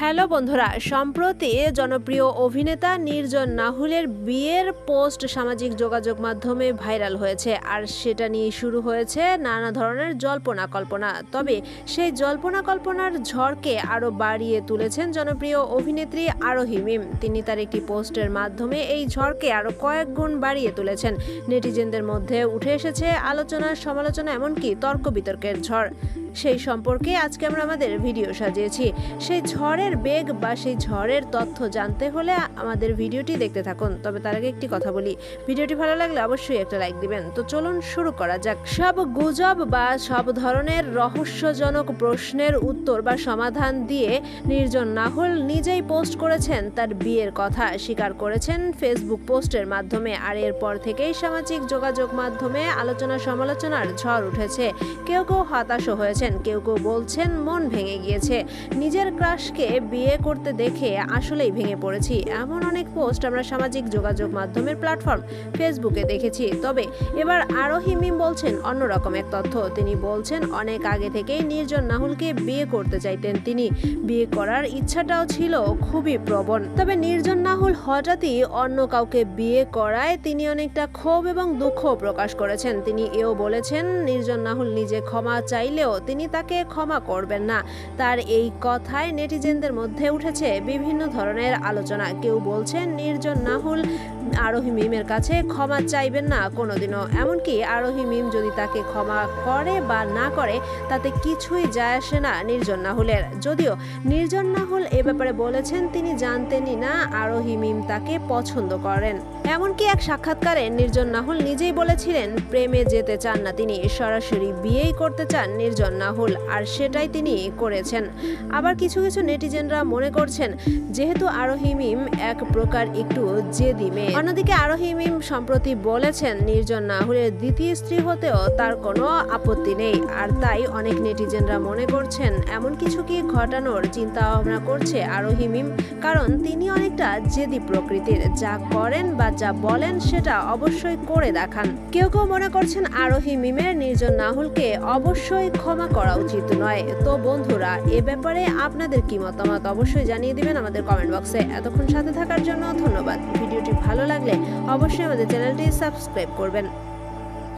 Hello বন্ধুরা, সম্প্রতি জনপ্রিয় অভিনেতা নির্জন নাহুলের বিয়ের পোস্ট সামাজিক যোগাযোগ মাধ্যমে ভাইরাল হয়েছে, আর সেটা নিয়ে শুরু হয়েছে নানা ধরনের জল্পনা কল্পনা। তবে সেই জল্পনা কল্পনার ঝড়কে আরও বাড়িয়ে তুলেছেন জনপ্রিয় অভিনেত্রী আরোহী মিম। তিনি তার একটি পোস্টের মাধ্যমে এই ঝড়কে আরও কয়েক গুণ বাড়িয়ে তুলেছেন। নেটিজেনদের মধ্যে উঠে এসেছে আলোচনা, সমালোচনা, এমনকি তর্ক বিতর্কের ঝড়। সেই সম্পর্কে আজকে আমরা আমাদের ভিডিও সাজিয়েছি। সেই ঝড়ের বেগ বা সেই ঝড়ের তথ্য জানতে হলে আমাদের ভিডিওটি দেখতে থাকুন। তবে তার আগে একটি কথা বলি। ভিডিওটি ভালো লাগলে অবশ্যই একটা লাইক দিবেন। তো চলুন শুরু করা যাক। সব গুজব বা সব ধরনের রহস্যজনক প্রশ্নের উত্তর বা সমাধান দিয়ে নির্জন নাহুল নিজেই পোস্ট করেছেন তার বিয়ের কথা। স্বীকার করেছেন ফেসবুক পোস্টের মাধ্যমে। আর এরপর থেকেই সামাজিক যোগাযোগ মাধ্যমে আলোচনা সমালোচনার ঝড় উঠেছে। কেউ কেউ হতাশও হয়েছেন, কেউ কেউ বলছেন মন ভেঙে গিয়েছে। নিজের ক্রাশকে বিয়ে করতে দেখে আসলেই ভেঙে পড়েছি। এমন অনেক পোস্ট আমরা সামাজিক যোগাযোগ মাধ্যমের প্ল্যাটফর্ম ফেসবুকে দেখেছি। তবে এবার আরও হিমিম বলছেন অন্যরকম এক তথ্য। তিনি বলছেন, অনেক আগে থেকেই নির্জন নাহুলকে বিয়ে করতে চাইতেন তিনি। বিয়ে করার ইচ্ছাটাও ছিল খুবই প্রবণ। তবে নির্জন নাহুল হঠাৎই অন্য কাউকে বিয়ে করায় তিনি অনেকটা ক্ষোভ এবং দুঃখ প্রকাশ করেছেন। তিনি এও বলেছেন, নির্জন নাহুল নিজে ক্ষমা চাইলেও তিনি তাকে ক্ষমা করবেন না। তার এই কথায় নেটিজেনদের মধ্যে উঠেছে বিভিন্ন ধরনের আলোচনা। কেউ বলছেন, নির্জন নাহুল, আরোহী মিমের কাছে ক্ষমা চাইবেন না কোনোদিনও। এমনকি আরোহী মিম যদি তাকে ক্ষমা করে বা না করে, তাতে কিছুই যায় আসে না নির্জন নাহুলের। যদিও নির্জন নাহুল এ ব্যাপারে বলেছেন, তিনি জানতেনই না আরোহী মিম তাকে পছন্দ করেন। এমনকি এক সাক্ষাৎকারে নির্জন নাহুল নিজেই বলেছিলেন, প্রেমে যেতে চান না তিনি, সরাসরি বিয়েই করতে চান নির্জন নাহুল, আর সেটাই তিনি করেছেন। আবার কিছু কিছু নেটিজেনরা মনে করছেন, যেহেতু আরোহী মিম এক প্রকার একটু জেদি মেয়ে। অন্যদিকে আরোহী মিম সম্প্রতি বলেছেন, নির্জন নাহুলের দ্বিতীয় স্ত্রী হতেও তার কোনো আপত্তি নেই। আর তাই অনেক নেটিজেনরা মনে করছেন, এমন কিছু কি ঘটানোর চিন্তা ভাবনা করছে আরোহী মিম, কারণ তিনি অনেকটা জেদি প্রকৃতির। যা করেন বা যা বলেন সেটা অবশ্যই করে দেখান। কেউ কেউ মনে করছেন, আরোহী মিমের নির্জন নাহুলকে অবশ্যই ক্ষমা করা উচিত নয়। তো বন্ধুরা, এ ব্যাপারে আপনাদের কি মতামত অবশ্যই জানিয়ে দিবেন আমাদের কমেন্ট বক্সে এতক্ষণ সাথে থাকার জন্য ধন্যবাদ। ভিডিওটি ভালো লাগলে অবশ্যই আমাদের চ্যানেলটি সাবস্ক্রাইব করবেন।